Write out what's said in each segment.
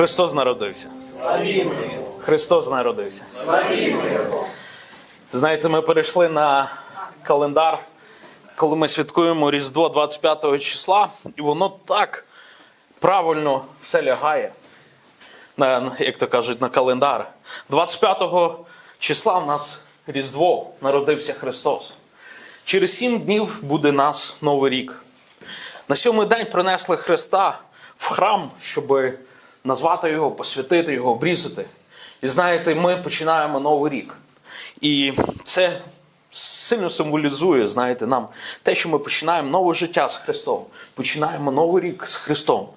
Христос народився. Славімо Христос народився. Славімо Його! Знаєте, ми перейшли на календар, коли ми святкуємо Різдво 25 числа, і воно так правильно все лягає, на, як то кажуть, на календар. 25 числа в нас Різдво народився Христос. Через сім днів буде нас Новий рік. На сьомий день принесли Христа в храм, щоб назвати його, посвятити його, обрізати. І знаєте, ми починаємо новий рік. І це сильно символізує, знаєте, нам те, що ми починаємо нове життя з Христом, починаємо новий рік з Христом.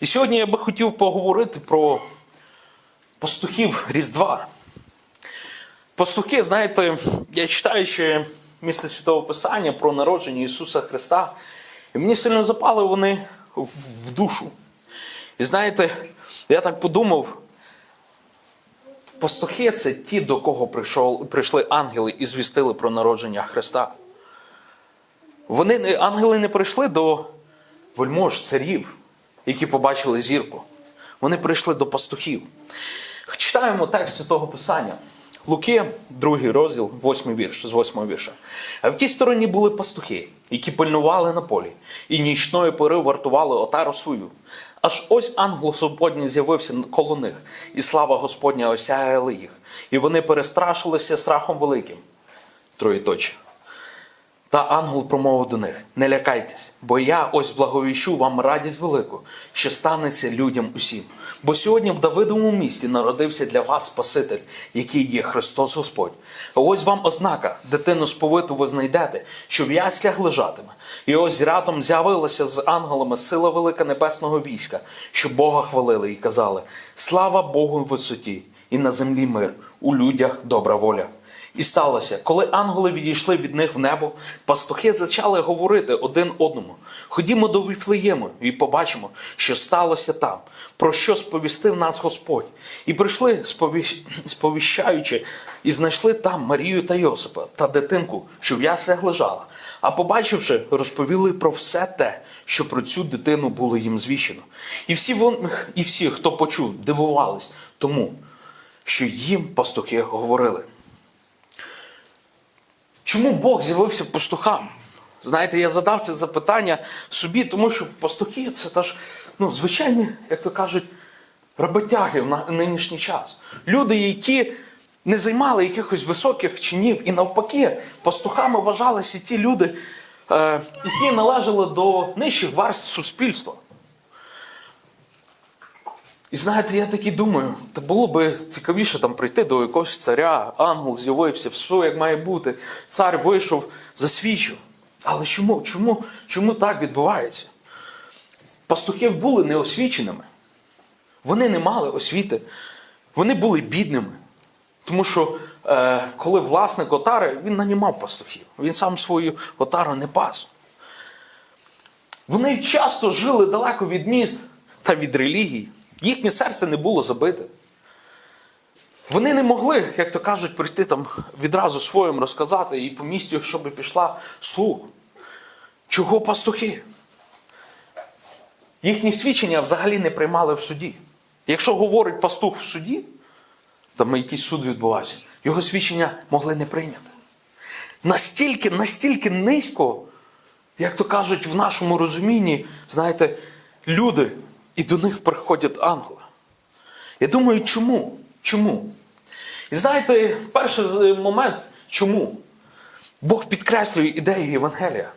І сьогодні я би хотів поговорити про пастухів Різдва. Пастухи, знаєте, я читаю ще місце Святого Писання про народження Ісуса Христа, і мені сильно запали вони в душу. І знаєте, я так подумав, пастухи це ті, до кого прийшов, прийшли ангели і звістили про народження Христа. Вони, ангели не прийшли до вельмож, царів, які побачили зірку. Вони прийшли до пастухів. Читаємо текст Святого Писання. Луки, другий розділ, восьмий вірш, з восьмого вірша. А в тій стороні були пастухи, які пильнували на полі, і нічної пори вартували отару свою. Аж ось ангел Господній з'явився коло них, і слава Господня осяяла їх, і вони перестрашилися страхом великим. Троєточі. Та ангел промовив до них: Не лякайтесь, бо я ось благовіщу вам радість велику, що станеться людям усім. Бо сьогодні в Давидовому місті народився для вас Спаситель, який є Христос Господь. Ось вам ознака, дитину сповиту ви знайдете, що в яслях лежатиме. І ось рядом з'явилася з ангелами сила велика небесного війська, що Бога хвалили і казали: Слава Богу в висоті, і на землі мир, у людях добра воля. І сталося, коли ангели відійшли від них в небо, пастухи почали говорити один одному: Ходімо до Віфлеєму і побачимо, що сталося там, про що сповістив нас Господь. І прийшли, сповіщ- сповіщаючи, і знайшли там Марію та Йосипа та дитинку, що в яслях лежала. А побачивши, розповіли про все те, що про цю дитину було їм звіщено. І всі, вон, і всі, хто почув, дивувались тому, що їм пастухи говорили. Чому Бог з'явився пастухам? Знаєте, я задав це запитання собі, тому що пастухи це теж ну, звичайні, як то кажуть, роботяги на- нинішній час. Люди, які не займали якихось високих чинів, і навпаки, пастухами вважалися ті люди, е, які належали до нижчих варств суспільства. І знаєте, я таки думаю, та було би цікавіше там прийти до якогось царя, ангел з'явився, все як має бути. Цар вийшов, засвідчив. Але чому, чому, чому так відбувається? Пастухи були неосвіченими. Вони не мали освіти, вони були бідними. Тому що е, коли власник отари, він нанімав пастухів, він сам свою отару не пас. Вони часто жили далеко від міст та від релігій. Їхнє серце не було забите. Вони не могли, як то кажуть, прийти там відразу своїм розказати і по місті, щоб пішла слух. Чого пастухи? Їхні свідчення взагалі не приймали в суді. Якщо говорить пастух в суді, там якийсь суд відбувається, його свідчення могли не прийняти. Настільки, настільки низько, як то кажуть, в нашому розумінні, знаєте, люди, і до них приходять ангели. Я думаю, чому? Чому? І знаєте, перший момент, чому? Бог підкреслює ідею Євангелія.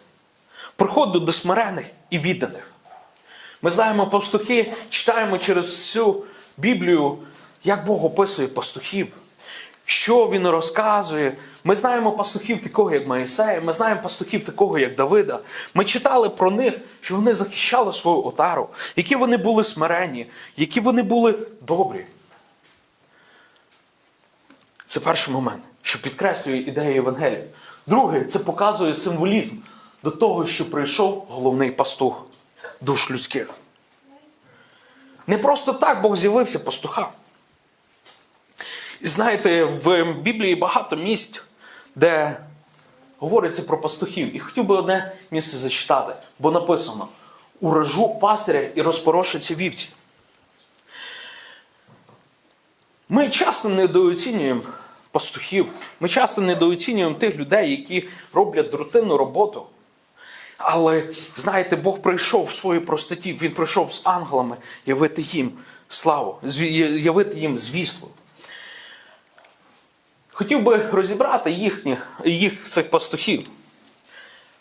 Приходить до смирених і відданих. Ми знаємо пастухи, читаємо через всю Біблію, як Бог описує пастухів, що він розказує. Ми знаємо пастухів такого, як Моїсея, ми знаємо пастухів такого, як Давида. Ми читали про них, що вони захищали свою отару, які вони були смиренні, які вони були добрі. Це перший момент, що підкреслює ідею Євангелія. Другий, це показує символізм до того, що прийшов головний пастух душ людських. Не просто так Бог з'явився пастухам. І знаєте, в Біблії багато місць, де говориться про пастухів. І хотів би одне місце зачитати, бо написано: уражу пастиря і розпорошаться вівці. Ми часто недооцінюємо пастухів, ми часто недооцінюємо тих людей, які роблять рутинну роботу. Але знаєте, Бог прийшов в своїй простоті, Він прийшов з ангелами явити їм славу, явити їм звіство. Хотів би розібрати їхніх, їх цих пастухів.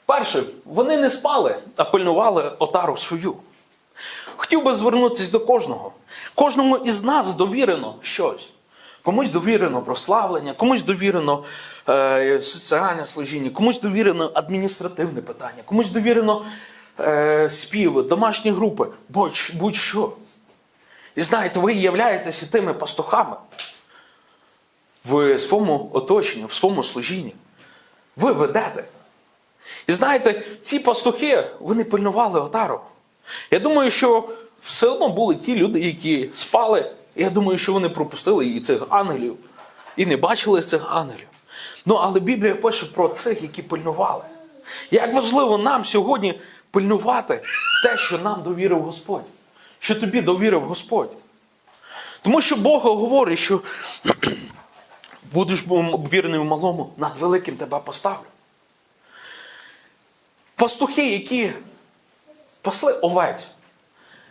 Перше, вони не спали, а пильнували отару свою. Хотів би звернутися до кожного. Кожному із нас довірено щось. Комусь довірено прославлення, комусь довірено е, соціальне служіння, комусь довірено адміністративне питання, комусь довірено е, співи, домашні групи, будь- будь-що. І знаєте, ви являєтеся тими пастухами в своєму оточенні, в своєму служінні. Ви ведете. І знаєте, ці пастухи, вони пильнували отару. Я думаю, що все одно були ті люди, які спали. Я думаю, що вони пропустили і цих ангелів, і не бачили цих ангелів. Ну, але Біблія пише про цих, які пильнували. Як важливо нам сьогодні пильнувати те, що нам довірив Господь, що тобі довірив Господь. Тому що Бог говорить, що будеш вірний в малому, над великим тебе поставлю. Пастухи, які пасли овець,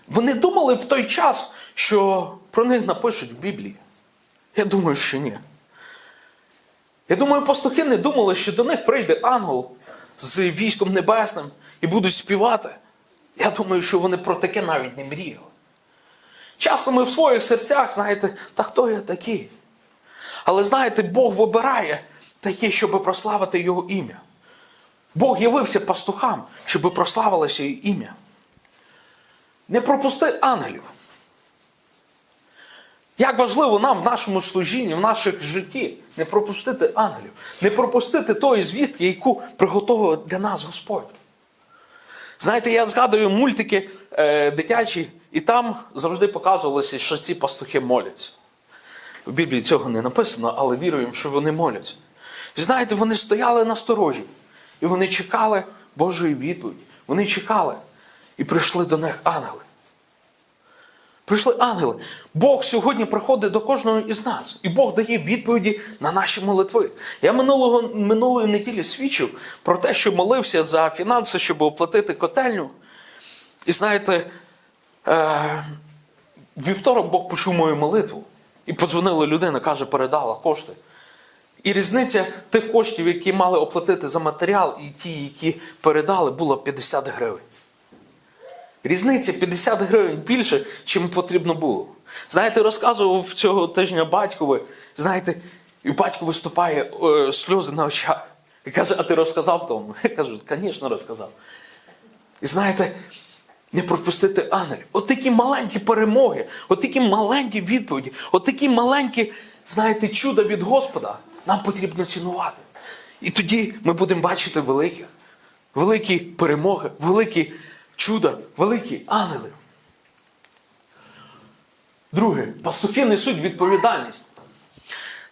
вони думали в той час, що про них напишуть в Біблії. Я думаю, що ні. Я думаю, пастухи не думали, що до них прийде ангел з військом небесним і будуть співати. Я думаю, що вони про таке навіть не мріяли. Часто ми в своїх серцях, знаєте, та хто я такий? Але знаєте, Бог вибирає таке, щоб прославити Його ім'я. Бог явився пастухам, щоб прославилося її ім'я. Не пропусти ангелів. Як важливо нам в нашому служінні, в наших житті не пропустити ангелів, не пропустити тої звістки, яку приготовив для нас Господь. Знаєте, я згадую мультики е, дитячі, і там завжди показувалося, що ці пастухи моляться. В Біблії цього не написано, але віруємо, що вони моляться. Знаєте, вони стояли на сторожі, і вони чекали Божої відповіді. Вони чекали, і прийшли до них ангели. Прийшли ангели. Бог сьогодні приходить до кожного із нас, і Бог дає відповіді на наші молитви. Я минулого, минулої неділі свідчив про те, що молився за фінанси, щоб оплатити котельню. І знаєте, е, вівторок Бог почув мою молитву. І подзвонила людина, каже, передала кошти. І різниця тих коштів, які мали оплатити за матеріал, і ті, які передали, було 50 гривень. Різниця 50 гривень більше, чим потрібно було. Знаєте, розказував цього тижня батькові, знаєте, і батько виступає е, сльози на очах. І каже, а ти розказав тому? Я кажу, звісно, розказав. І знаєте, не пропустити ангелів. От такі маленькі перемоги, от такі маленькі відповіді, от такі маленькі, знаєте, чуда від Господа нам потрібно цінувати. І тоді ми будемо бачити великих, великі перемоги, великі чуда, великі ангели. Друге, пастухи несуть відповідальність.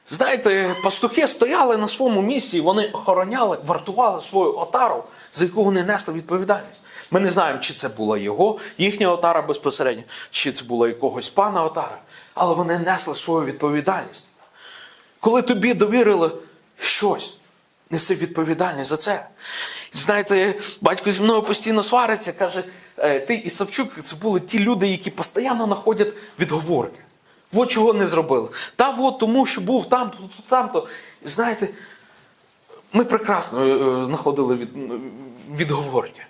Знаєте, пастухи стояли на своєму місці, вони охороняли, вартували свою отару, за яку вони несли відповідальність. Ми не знаємо, чи це була його, їхня отара безпосередньо, чи це була якогось пана отара, але вони несли свою відповідальність. Коли тобі довірили щось, неси відповідальність за це. Знаєте, батько зі мною постійно свариться, каже, «Е, ти і Савчук це були ті люди, які постійно знаходять відговорки. От чого не зробили. Та от тому, що був там, то там-то. Знаєте, ми прекрасно е, знаходили від, відговорки.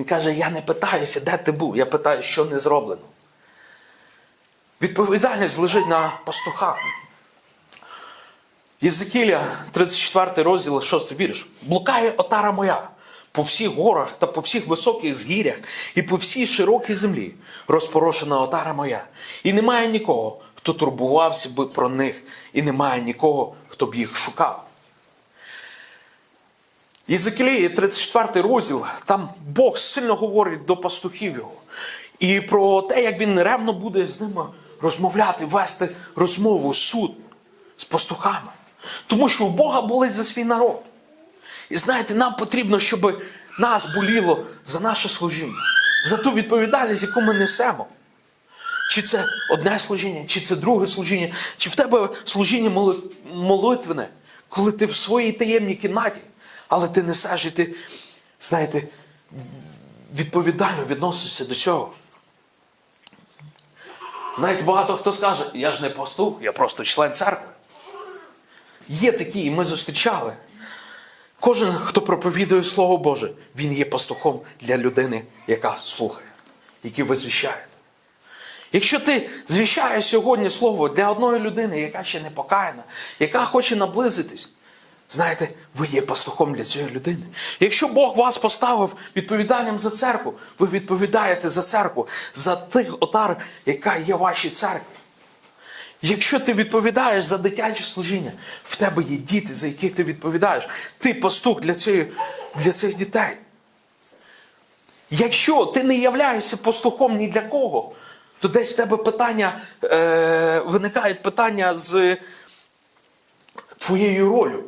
Він каже: я не питаюся, де ти був, я питаю, що не зроблено. Відповідальність лежить на пастухах. Єзекіля, 34 розділ, 6 вірш. Блукає отара моя по всіх горах та по всіх високих згір'ях і по всій широкій землі розпорошена отара моя. І немає нікого, хто турбувався би про них, і немає нікого, хто б їх шукав. Єзекілії, 34 розділ, там Бог сильно говорить до пастухів його. І про те, як він ревно буде з ними розмовляти, вести розмову, суд з пастухами. Тому що у Бога болить за свій народ. І знаєте, нам потрібно, щоб нас боліло за наше служіння, за ту відповідальність, яку ми несемо. Чи це одне служіння, чи це друге служіння, чи в тебе служіння моли- молитвене, коли ти в своїй таємній кімнаті, але ти несеш і ти, знаєте, відповідально відносишся до цього. Знаєте, багато хто скаже, я ж не пастух, я просто член церкви. Є такі, і ми зустрічали. Кожен, хто проповідує Слово Боже, він є пастухом для людини, яка слухає, який ви звіщаєте. Якщо ти звіщаєш сьогодні слово для одної людини, яка ще не покаяна, яка хоче наблизитись, знаєте, ви є пастухом для цієї людини. Якщо Бог вас поставив відповідальним за церкву, ви відповідаєте за церкву, за тих отар, яка є в вашій церкві. Якщо ти відповідаєш за дитяче служіння, в тебе є діти, за яких ти відповідаєш. Ти пастух для, цієї, для цих дітей. Якщо ти не являєшся пастухом ні для кого, то десь в тебе питання, е, виникають питання з твоєю ролью.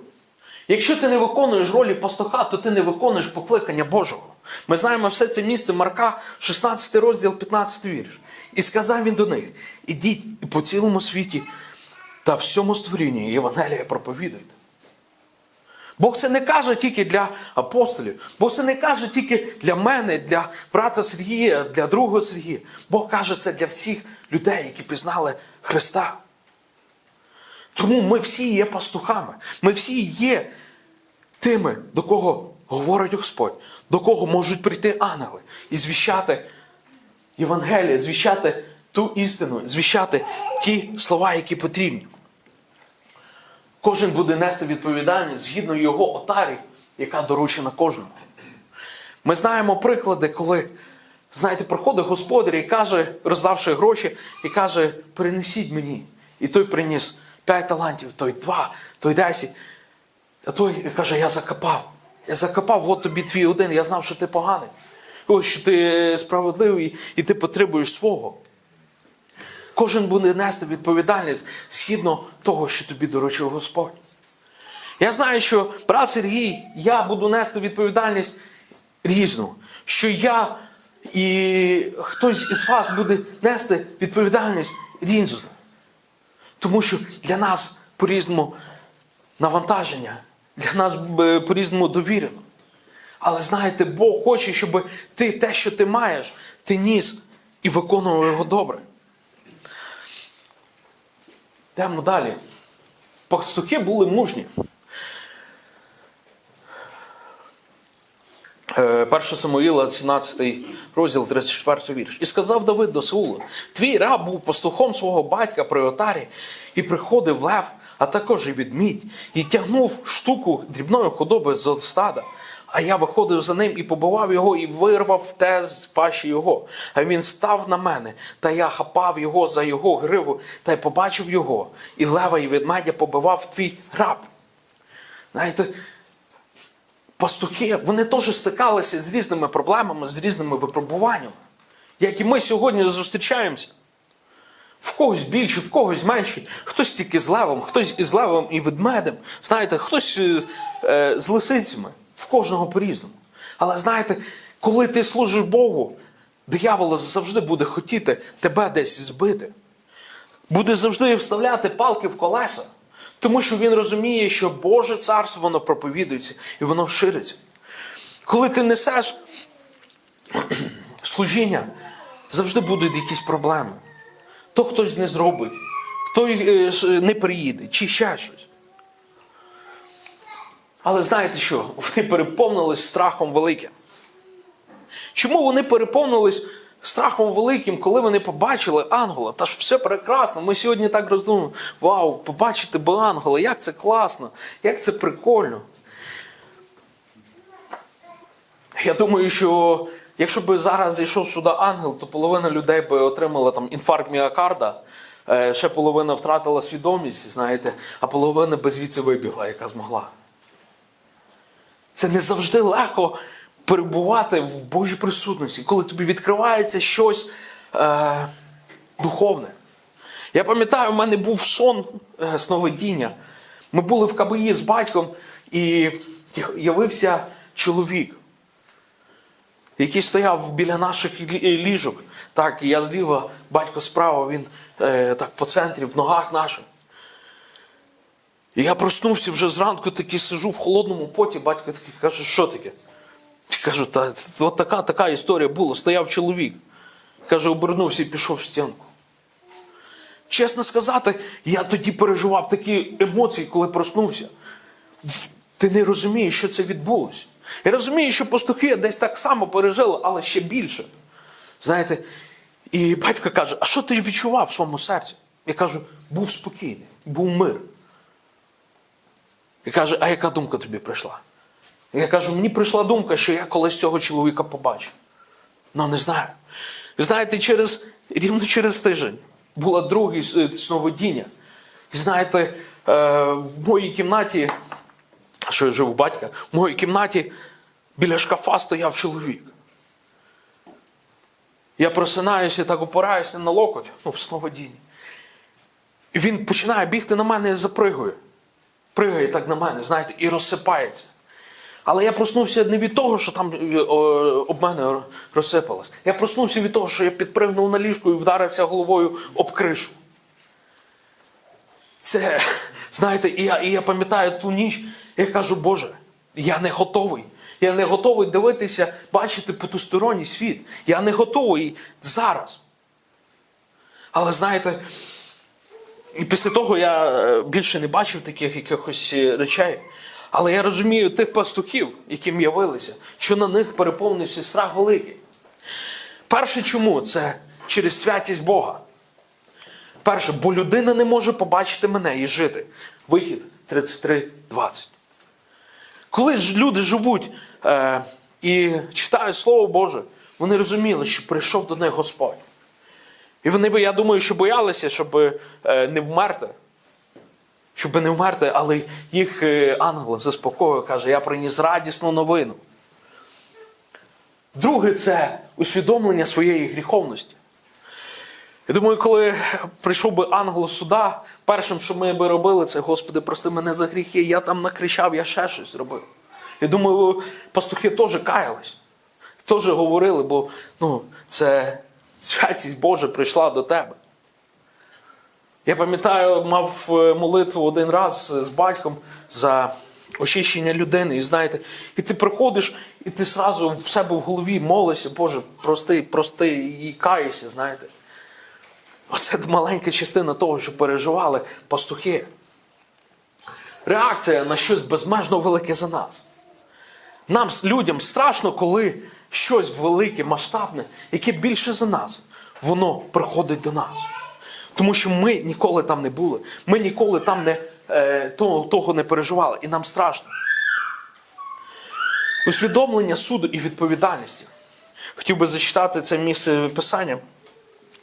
Якщо ти не виконуєш ролі пастуха, то ти не виконуєш покликання Божого. Ми знаємо все це місце Марка, 16 розділ, 15 вірш. І сказав він до них: ідіть і по цілому світі та всьому створінню Євангелія проповідуйте. Бог це не каже тільки для апостолів, Бог це не каже тільки для мене, для брата Сергія, для другого Сергія. Бог каже це для всіх людей, які пізнали Христа. Тому ми всі є пастухами, ми всі є тими, до кого говорить Господь, до кого можуть прийти ангели і звіщати Євангеліє, звіщати ту істину, звіщати ті слова, які потрібні. Кожен буде нести відповідальність згідно його отарі, яка доручена кожному. Ми знаємо приклади, коли, знаєте, приходить господар і каже, роздавши гроші, і каже, принесіть мені. І той приніс 5 талантів, той 2, той 10. А той каже, я закопав. Я закопав, от тобі твій один, я знав, що ти поганий. Ось що ти справедливий і ти потребуєш свого. Кожен буде нести відповідальність згідно того, що тобі доручив Господь. Я знаю, що брат Сергій, я буду нести відповідальність різну. Що я і хтось із вас буде нести відповідальність різну. Тому що для нас по-різному навантаження, для нас е, по-різному довірено. Але знаєте, Бог хоче, щоб ти те, що ти маєш, ти ніс і виконував його добре. Йдемо далі. Пастухи були мужні. 1 Самуїла, 17 розділ, 34 вірш. І сказав Давид до Саула: Твій раб був пастухом свого батька при отарі, і приходив лев, а також і відмідь, і тягнув штуку дрібної худоби з стада. А я виходив за ним і побивав його, і вирвав те з пащі його. А він став на мене, та я хапав його за його гриву, та й побачив його. І лева і ведмедя побивав твій раб. Знаєте, пастухи, вони теж стикалися з різними проблемами, з різними випробуваннями, як і ми сьогодні зустрічаємося. В когось більше, в когось менше. Хтось тільки з левом, хтось із левом і ведмедем. Знаєте, хтось е, е, з лисицями. В кожного по-різному. Але знаєте, коли ти служиш Богу, диявол завжди буде хотіти тебе десь збити. Буде завжди вставляти палки в колеса. Тому що він розуміє, що Боже царство воно проповідується і воно шириться. Коли ти несеш служіння, завжди будуть якісь проблеми. То хтось не зробить, хто е, не приїде, чи ще щось. Але знаєте що? Вони переповнились страхом великим. Чому вони переповнились страхом великим, коли вони побачили ангела? Та ж все прекрасно. Ми сьогодні так роздумуємо. Вау, побачити би ангела, як це класно, як це прикольно. Я думаю, що якщо б зараз зайшов сюди ангел, то половина людей би отримала там інфаркт міокарда, е, ще половина втратила свідомість, знаєте, а половина би звідси вибігла, яка змогла. Це не завжди легко перебувати в Божій присутності, коли тобі відкривається щось е, духовне. Я пам'ятаю, в мене був сон е, сновидіння. Ми були в КБІ з батьком, і явився чоловік, який стояв біля наших ліжок. Так, і я зліва, батько справа, він е, так по центрі, в ногах наших. І я проснувся вже зранку, такий сижу в холодному поті, батько такий каже, що таке? Кажу, та от така, така історія була. Стояв чоловік. Каже, обернувся і пішов в стінку. Чесно сказати, я тоді переживав такі емоції, коли проснувся. Ти не розумієш, що це відбулося. Я розумію, що пастухи десь так само пережили, але ще більше. Знаєте, і батько каже: а що ти відчував в своєму серці? Я кажу, був спокійний, був мир. І каже, а яка думка тобі прийшла? Я кажу, мені прийшла думка, що я колись цього чоловіка побачу. Ну, не знаю. І знаєте, через, рівно через тиждень було друге е, сновидіння. І знаєте, е, в моїй кімнаті, що я жив у батька, в моїй кімнаті біля шкафа стояв чоловік. Я просинаюся, так опираюся на локоть, ну, в сновидінні. І він починає бігти на мене і запригує. Пригає так на мене, знаєте, і розсипається. Але я проснувся не від того, що там е, об мене розсипалось. Я проснувся від того, що я підпригнув на ліжку і вдарився головою об кришу. Це, знаєте, і я, і я пам'ятаю ту ніч, я кажу, Боже, я не готовий. Я не готовий дивитися, бачити потусторонній світ. Я не готовий зараз. Але знаєте, і після того я е, більше не бачив таких якихось е, речей. Але я розумію тих пастухів, яким явилися, що на них переповнився страх великий. Перше, чому? Це через святість Бога. Перше, бо людина не може побачити мене і жити. Вихід 33.20. Коли ж люди живуть е, і читають Слово Боже, вони розуміли, що прийшов до них Господь. І вони би, я думаю, що боялися, щоб е, не вмерти. Щоб не вмерти, але їх е, ангел заспокоює, каже, я приніс радісну новину. Друге, це усвідомлення своєї гріховності. Я думаю, коли прийшов би ангел суда, першим, що ми би робили, це Господи, прости мене за гріхи, я там накричав, я ще щось зробив. Я думаю, пастухи теж каялись, теж говорили, бо ну, це святість Божа прийшла до тебе. Я пам'ятаю, мав е, молитву один раз з батьком за очищення людини. І знаєте, і ти приходиш, і ти зразу в себе в голові молишся, Боже, прости, прости, і каєшся, знаєте. Оце маленька частина того, що переживали пастухи. Реакція на щось безмежно велике за нас. Нам, людям, страшно, коли щось велике, масштабне, яке більше за нас, воно приходить до нас. Тому що ми ніколи там не були, ми ніколи там не, е, того, того не переживали, і нам страшно. Усвідомлення суду і відповідальності. Хотів би зачитати це місце писання.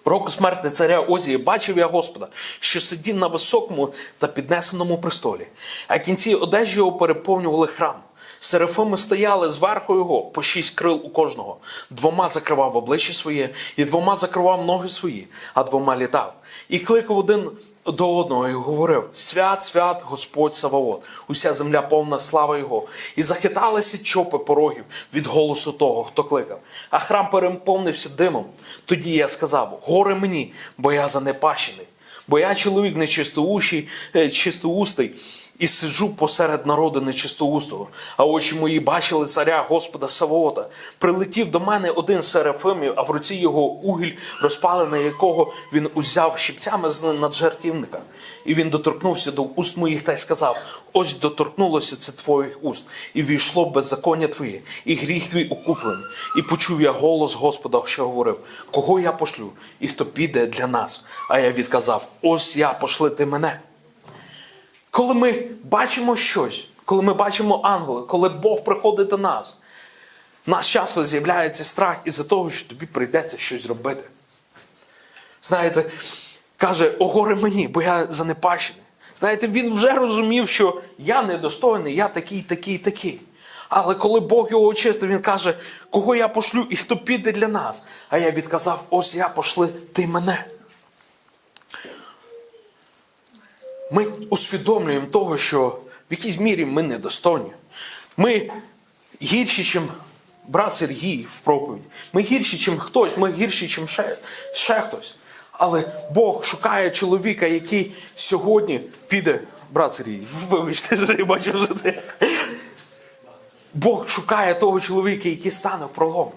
Року смерти царя Озії бачив я Господа, що сидів на високому та піднесеному престолі, а кінці одежі його переповнювали храм. Серафими стояли зверху його по шість крил у кожного. Двома закривав обличчя своє, і двома закривав ноги свої, а двома літав. І кликав один до одного і говорив: Свят, свят, Господь Саваот, уся земля повна слава Його. І захиталися чопи порогів від голосу того, хто кликав. А храм переповнився димом. Тоді я сказав: Горе мені, бо я занепащений, бо я чоловік нечистоущий, е, чистоустий. І сиджу посеред народу нечистоустого, а очі мої бачили царя Господа Савоота. Прилетів до мене один з серафимів, а в руці його угіль, розпалений якого він узяв щипцями з наджертівника. І він доторкнувся до уст моїх та й сказав: Ось доторкнулося це твоїх уст, і війшло беззаконня твоє, і гріх твій укуплений. І почув я голос Господа, що говорив: Кого я пошлю, і хто піде для нас? А я відказав: Ось я пошли ти мене. Коли ми бачимо щось, коли ми бачимо ангела, коли Бог приходить до нас, в нас часто з'являється страх із-за того, що тобі прийдеться щось робити. Знаєте, каже, о мені, бо я занепащений. Знаєте, він вже розумів, що я недостойний, я такий, такий, такий. Але коли Бог його очистив, він каже, кого я пошлю і хто піде для нас. А я відказав: ось я пошли ти мене. Ми усвідомлюємо того, що в якійсь мірі ми недостойні. Ми гірші, ніж брат Сергій в проповіді. Ми гірші, ніж хтось, ми гірші, ніж ще, ще хтось. Але Бог шукає чоловіка, який сьогодні піде. Брат Сергій, вибачте, що я бачу вже це. Бог шукає того чоловіка, який стане в проломі.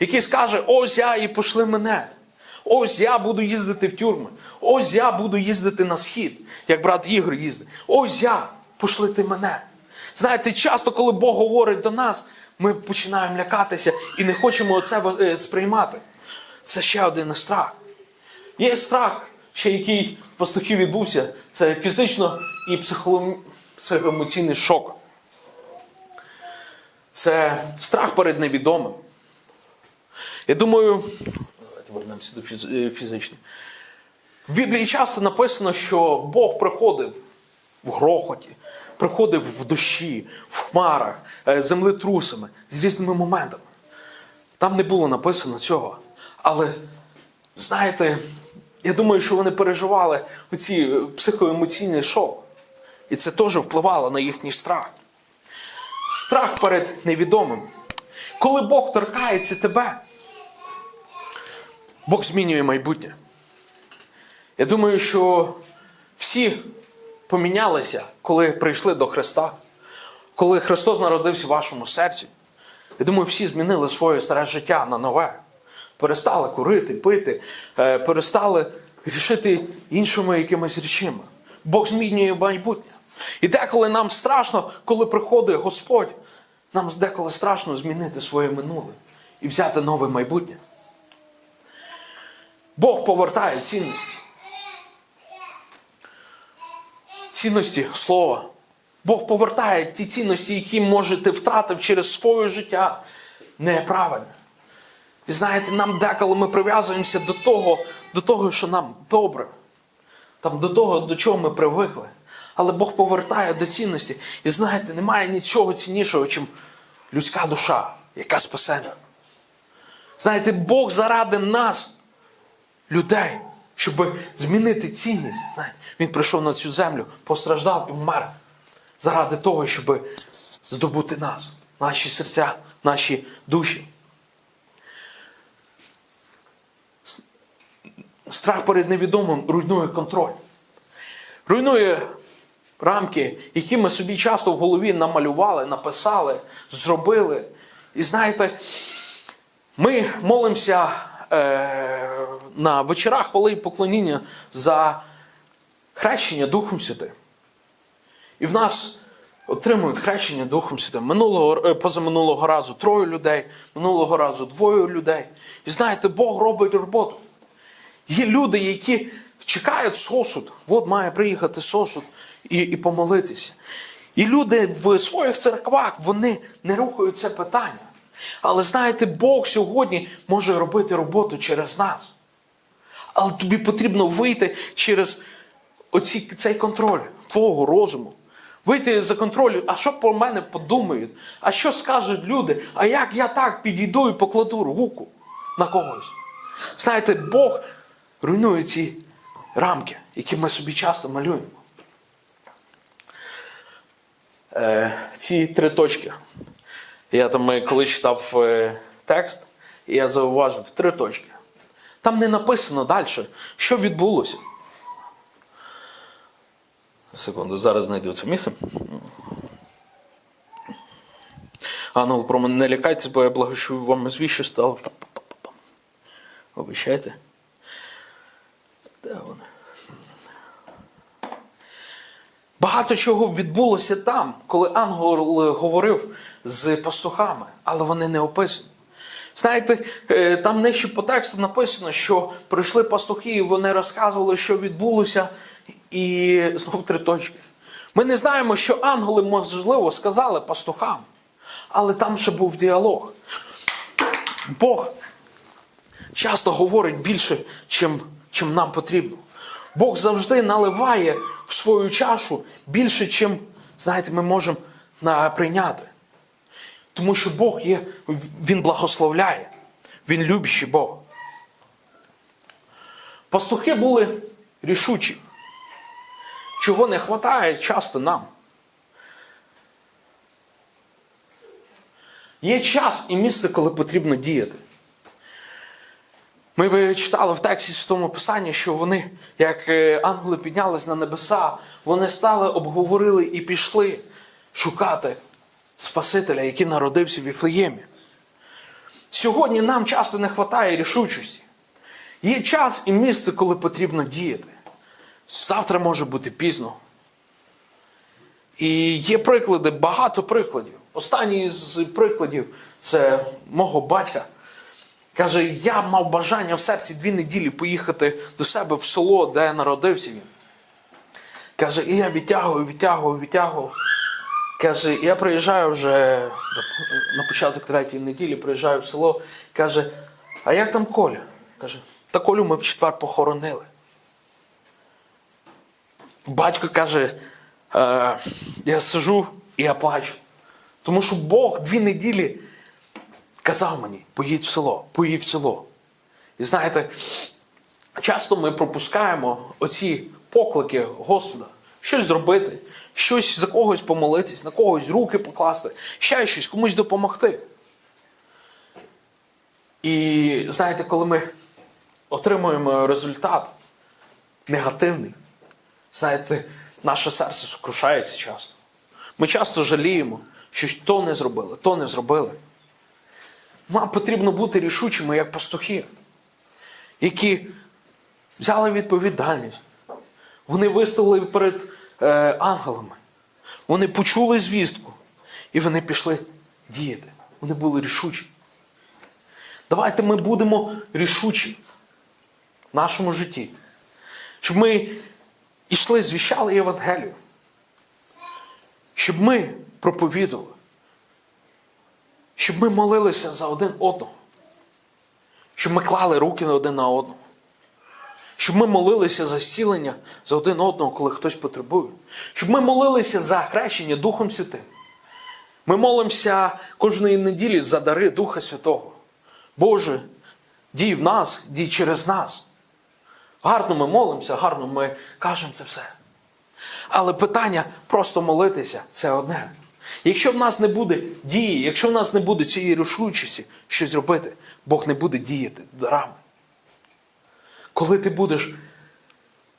Який скаже: ось я і пошли мене. Ось я буду їздити в тюрми. Ось я буду їздити на схід, як брат Ігор їздить. Ось я, пошли ти мене. Знаєте, часто, коли Бог говорить до нас, ми починаємо лякатися і не хочемо це е, сприймати. Це ще один страх. Є страх, ще який пастухів відбувся, це фізично і психоемоційний шок. Це страх перед невідомим. Я думаю, давайте вернемося до фіз- е. В Біблії часто написано, що Бог приходив в грохоті, приходив в дощі, в хмарах, е, землетрусами з різними моментами. Там не було написано цього. Але, знаєте, я думаю, що вони переживали оці е, психоемоційний шок. І це теж впливало на їхній страх. Страх перед невідомим. Коли Бог торкається тебе, Бог змінює майбутнє. Я думаю, що всі помінялися, коли прийшли до Христа, коли Христос народився в вашому серці. Я думаю, всі змінили своє старе життя на нове. Перестали курити, пити, е, перестали рішити іншими якимись речами. Бог змінює майбутнє. І деколи нам страшно, коли приходить Господь, нам деколи страшно змінити своє минуле і взяти нове майбутнє. Бог повертає цінності. Цінності слова. Бог повертає ті цінності, які, може, ти втратив через своє життя неправильно. І знаєте, нам деколи ми прив'язуємося до того, до того, що нам добре, там, до того, до чого ми привикли. Але Бог повертає до цінності. І знаєте, немає нічого ціннішого, ніж людська душа, яка спасена. Знаєте, Бог заради нас, людей, щоб змінити цінність. Знаєте, Він прийшов на цю землю, постраждав і вмер. Заради того, щоб здобути нас, наші серця, наші душі. Страх перед невідомим руйнує контроль. Руйнує рамки, які ми собі часто в голові намалювали, написали, зробили. І знаєте, ми молимося е, на вечорах хвали і поклоніння за хрещення Духом Святим. І в нас отримують хрещення Духом Святим. Минулого, е, позаминулого разу троє людей, минулого разу двоє людей. І знаєте, Бог робить роботу. Є люди, які чекають сосуд. От має приїхати сосуд і, і помолитися. І люди в своїх церквах вони не рухають це питання. Але знаєте, Бог сьогодні може робити роботу через нас. Але тобі потрібно вийти через оці, цей контроль твого розуму. Вийти за контролю, а що про мене подумають? А що скажуть люди? А як я так підійду і покладу руку на когось? Знаєте, Бог руйнує ці рамки, які ми собі часто малюємо. Е, ці три точки. Я там е, коли читав е, текст, я зауважив три точки. Там не написано далі, що відбулося. Секунду, зараз знайду це місце. А ну, про мене не лякайтесь, бо я благощую вам звіщо стало. Обіщайте. Де вони? Багато чого відбулося там, коли ангел е, говорив з пастухами, але вони не описані. Знаєте, е, там нижче по тексту написано, що прийшли пастухи, і вони розказували, що відбулося, і знову три точки. Ми не знаємо, що ангели, можливо, сказали пастухам, але там ще був діалог. Бог часто говорить більше, чим, чим нам потрібно. Бог завжди наливає в свою чашу більше, чим, знаєте, ми можемо прийняти. Тому що Бог є, Він благословляє, Він любящий Бог. Пастухи були рішучі. Чого не вистачає часто нам. Є час і місце, коли потрібно діяти. Ми би читали в тексті Святому Писанні, що вони, як е, ангели піднялись на небеса, вони стали, обговорили і пішли шукати Спасителя, який народився в Іфлеємі. Сьогодні нам часто не вистачає рішучості. Є час і місце, коли потрібно діяти. Завтра може бути пізно. І є приклади, багато прикладів. Останній з прикладів це мого батька. Каже, я мав бажання в серці дві неділі поїхати до себе в село, де народився він. Каже, і я відтягую, відтягую, відтягую. Каже, я приїжджаю вже на початок третьої неділі, приїжджаю в село. Каже, а як там Коля? Каже, та Колю ми в четвер похоронили. Батько каже, е, я сижу і я плачу. Тому що Бог дві неділі казав мені, поїдь в село, поїдь в село. І знаєте, часто ми пропускаємо оці поклики Господа, щось зробити, щось за когось помолитись, на когось руки покласти, ще щось, комусь допомогти. І знаєте, коли ми отримуємо результат негативний, знаєте, наше серце сокрушається часто. Ми часто жаліємо, що то не зробили, то не зробили. Нам потрібно бути рішучими, як пастухи, які взяли відповідальність. Вони виставили перед е, ангелами. Вони почули звістку, і вони пішли діяти. Вони були рішучі. Давайте ми будемо рішучі в нашому житті. Щоб ми йшли, звіщали Євангелію. Щоб ми проповідували. Щоб ми молилися за один одного. Щоб ми клали руки на один на одного. Щоб ми молилися за зцілення за один одного, коли хтось потребує. Щоб ми молилися за хрещення Духом Святим. Ми молимося кожної неділі за дари Духа Святого. Боже, дій в нас, дій через нас. Гарно ми молимося, гарно ми кажемо це все. Але питання просто молитися це одне. Якщо в нас не буде дії, якщо в нас не буде цієї рішучості щось робити, Бог не буде діяти дарами. Коли ти будеш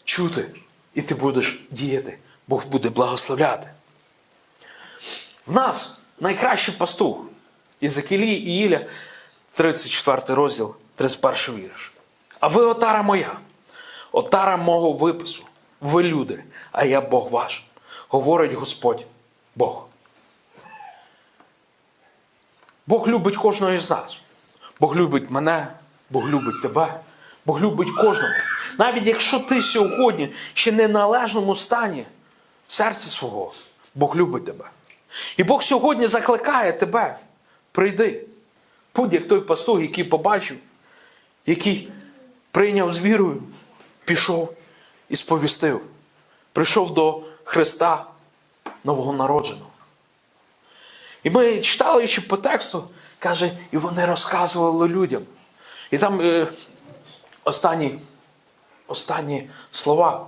чути і ти будеш діяти, Бог буде благословляти. В нас найкращий пастух Ізакілій і Іля, 34 розділ, 31 вірш. А ви отара моя, отара мого випису, ви люди, а я Бог ваш, говорить Господь Бог. Бог любить кожного із нас. Бог любить мене, Бог любить тебе, Бог любить кожного. Навіть якщо ти сьогодні ще не в належному стані серця свого, Бог любить тебе. І Бог сьогодні закликає тебе. Прийди. Будь як той пастух, який побачив, який прийняв з вірою, пішов і сповістив. Прийшов до Христа новонародженого. І ми читали ще по тексту, каже, і вони розказували людям. І там е, останні, останні слова.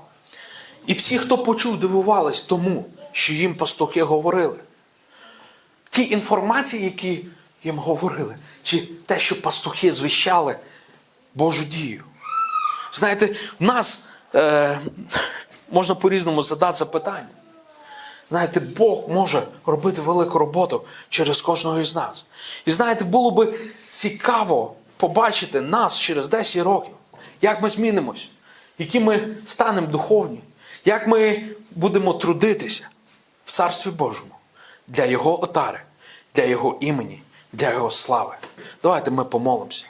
І всі, хто почув, дивувались тому, що їм пастухи говорили. Ті інформації, які їм говорили, чи те, що пастухи звіщали Божу дію. Знаєте, в нас е, можна по-різному задати запитання. Знаєте, Бог може робити велику роботу через кожного із нас. І знаєте, було би цікаво побачити нас через 10 років, як ми змінимось, які ми станемо духовні, як ми будемо трудитися в Царстві Божому для Його отари, для Його імені, для Його слави. Давайте ми помолимося.